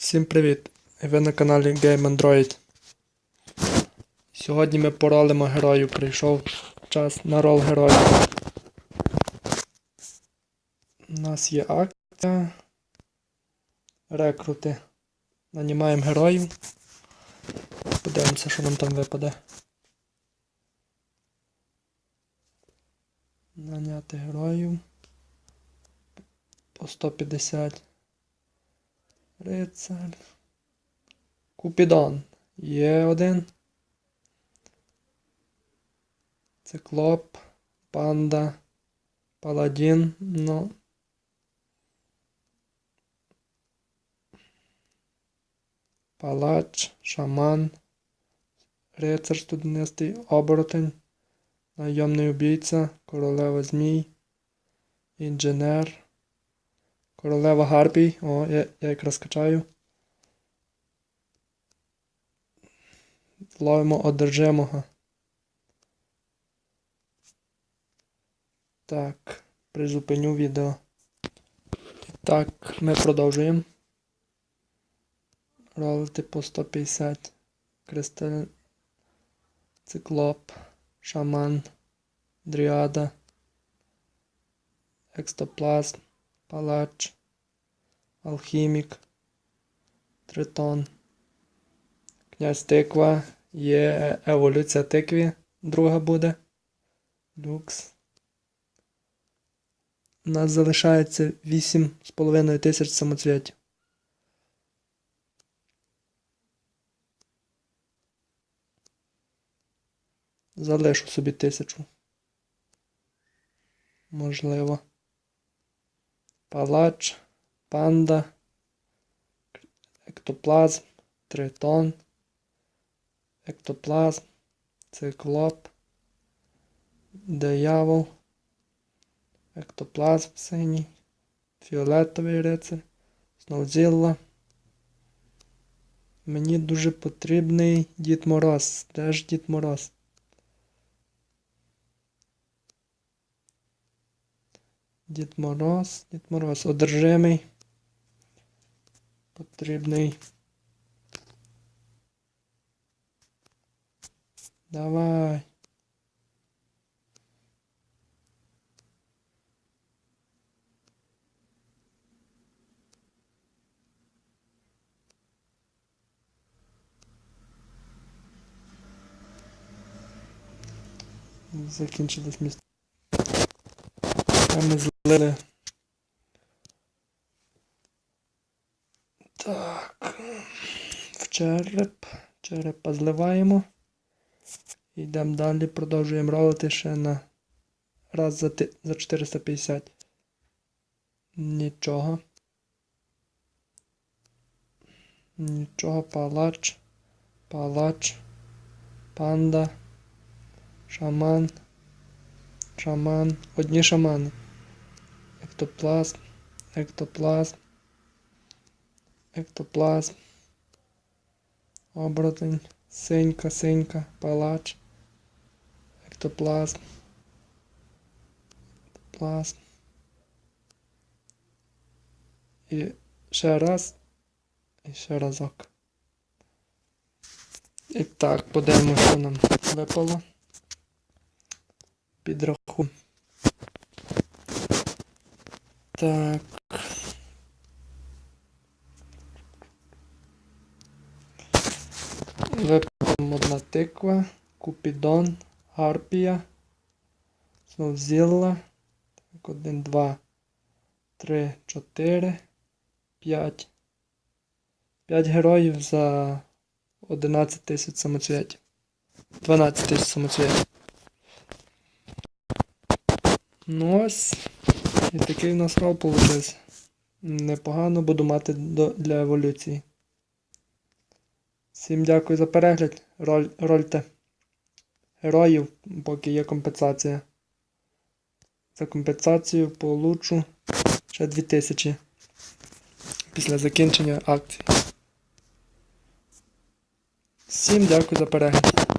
Всім привіт! Ви на каналі Game Android. Сьогодні ми поролимо герою. Прийшов час на рол героя. У нас є акція. Рекрути. Нанімаємо героїв. Подивимося, що нам там випаде. Наняти героїв. По 150. Рицар. Купідон. Є один. Циклоп. Панда. Паладін. Ну. Палач. Шаман. Рицар студенистий. Оборотень. Найомний убійця. Королева змій. Інженер. Королева Гарпій. О, я, я якраз качаю. Ловимо одержимого. Так, призупиню відео. Так, ми продовжуємо. Ролити по 150. Кристаль. Циклоп. Шаман. Дріада. Екстоплазм. Палач. Алхімік. Тритон. Князь тиква. Є еволюція тикві. Друга буде. Люкс. У нас залишається 8,5 тисяч самоцвітів. Залишу собі тисячу. Можливо. Палач, панда, ектоплазм, тритон, ектоплазм, циклоп, диявол, ектоплазм синій, фіолетовий рицар, сноузілла. Мені дуже потрібний Дід Мороз. Де ж Дід Мороз? Дід Мороз, Дід Мороз, одержимий. Потрібний. Давай. Закінчилось місце. А ми злили. Так. В череп. Черепа зливаємо. Йдемо далі, продовжуємо ролити ще на раз за, ти... за 450. Нічого. Нічого, палач. Палач. Панда. Шаман. Шаман. Одні шамани. Ектоплазм. Ектоплазм. Ектоплазм. Оборотень. Синька, синька, палач. Ектоплазм. Ектоплазм. І ще раз. І ще разок. І так, подивимося, що нам випало. Підраху. Так. Випадемо одна тиква, купідон, гарпія, Сновзілла. Так, один, два, три, чотири, п'ять. П'ять героїв за 11 тисяч самоцвітів. 12 тисяч самоцвітів. Ну ось. І такий в нас рол вийшов. Непогано буду мати для еволюції. Всім дякую за перегляд. Роль, рольте героїв, поки є компенсація. За компенсацію получу ще 2000 після закінчення акції. Всім дякую за перегляд.